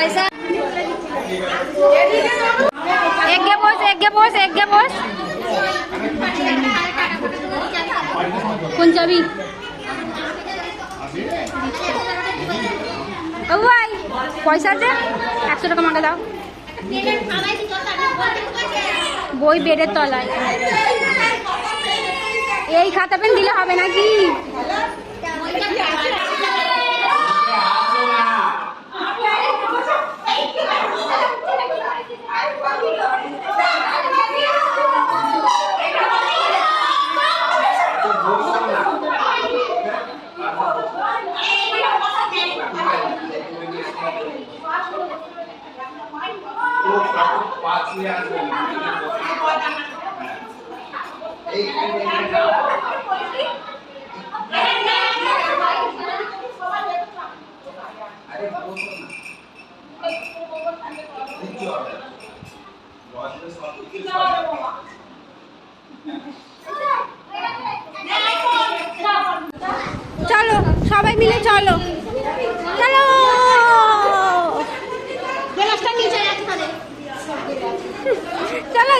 পয়সা। একে বস একে বস একে বস। কোন যাবি ভাই, পয়সা আছে? একশো টাকা মাঠে দাও। বই বেডের তলায়। এই খাতা পেন দিলে হবে নাকি? চলো সবাই মিলে চলো।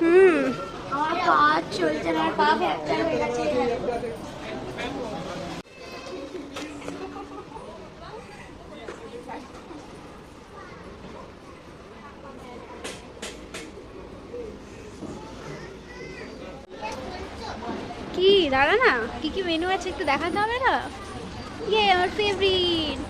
হুম। আমার পা চলছে না, পা হয়ে গেছে। কি, দাঁড়া না। কি কি মেনু আছে একটু দেখাতে হবে না? ইয়ে আমার ফেভারিট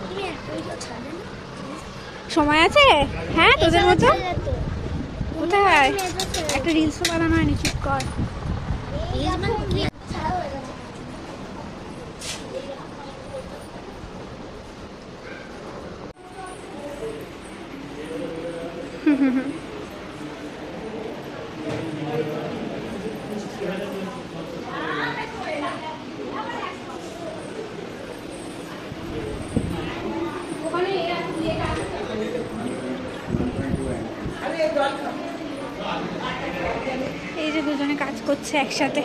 তুমি এতই তো ছাড়ে না সময় আছে? হ্যাঁ তোদের মতো? কোথায়? একটা রিলসও বানানো হয়নি চুপ কর এই মানে কি ছাড়া হয়ে গেছে এই যে দুজনে কাজ করছে একসাথে।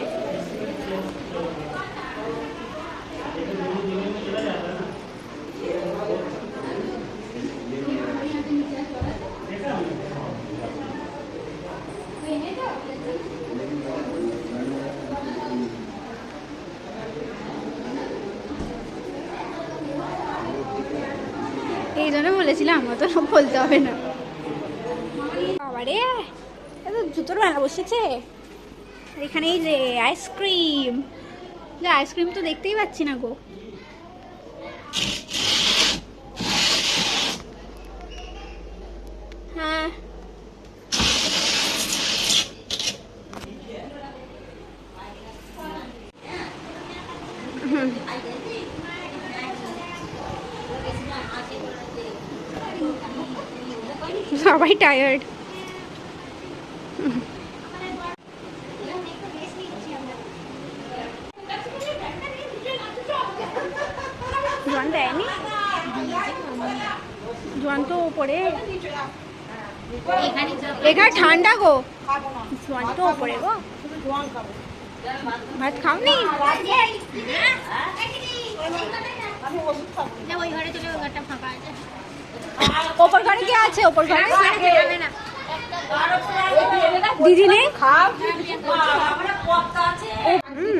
এই জন্য বলেছিলাম অত সব বলতে হবে না। বাবারে, এত জুতোর মেলা বসেছে। এখানে এই যে আইসক্রিম যে আইসক্রিম তো দেখতেই পাচ্ছি না গো। হ্যাঁ। সবাই টায়ার্ড জোয়ান দেয়নি জোয়ান তো ওপরে। এখানে ঠান্ডা গো। জোয়ান তো ওপরে গো। ভাত খাওনি? ওপর ঘরে কে আছে? ওপর ঘরে? দিদি নেই? হুম।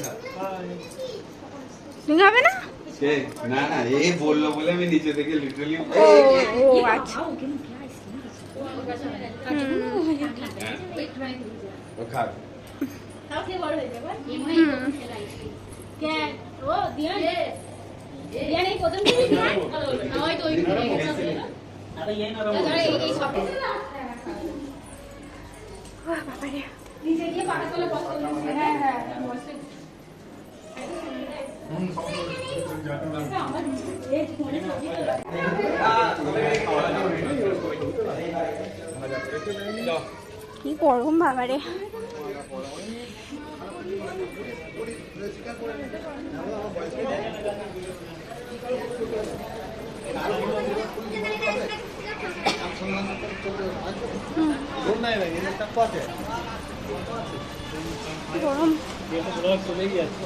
তুমি হবে না না না এ বলল বলে আমি নিচে থেকে লিটারালি ও ও আচ্ছা। ও খাক আরে এই না বাবারে কি গরম বাবারে কি গরম এটা পুরো চলে গিয়েছে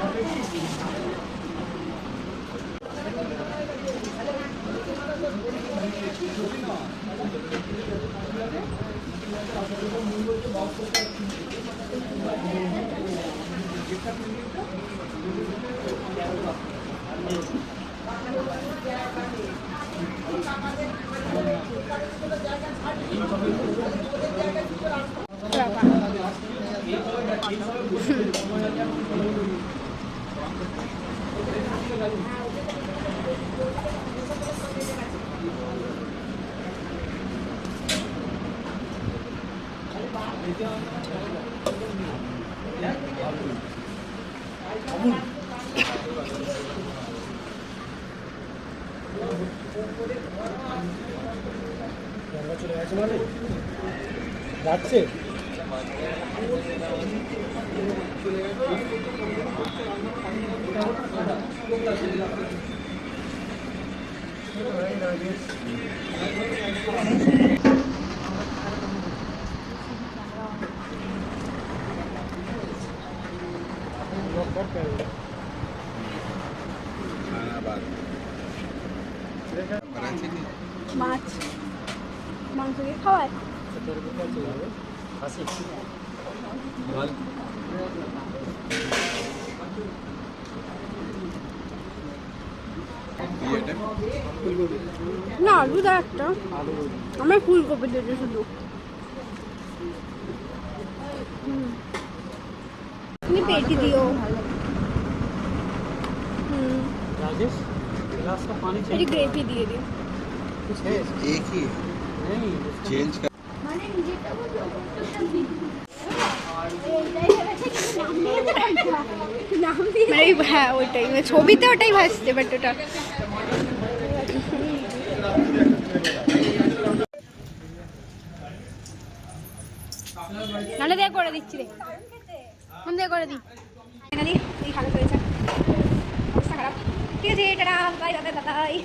아, চলে গেছে মানে যাচ্ছে। মাছ। মাংস দিয়ে খাওয়ায়? না আলু দা একটা। আমার ফুলকপি দিতে শুধু। পেটি দিও। गिलास का पानी এটি चाहिए গ্রেভি দিয়ে দিও कुछ है एक ही नहीं चेंज कर মানে নিজেরটা বুঝলো নাম দিয়ে মানে এই- হ্যাঁ ওইটাই মানে ছবিতে ওটাই ভাসছে বাট ওটা নাহলে দিয়ে করে দিচ্ছি রে মন দিয়ে করে দিই এনে দিই এই ভালো হয়েছে অবস্থা খারাপ ঠিক আছে টাটা বাই দাদা দাদাই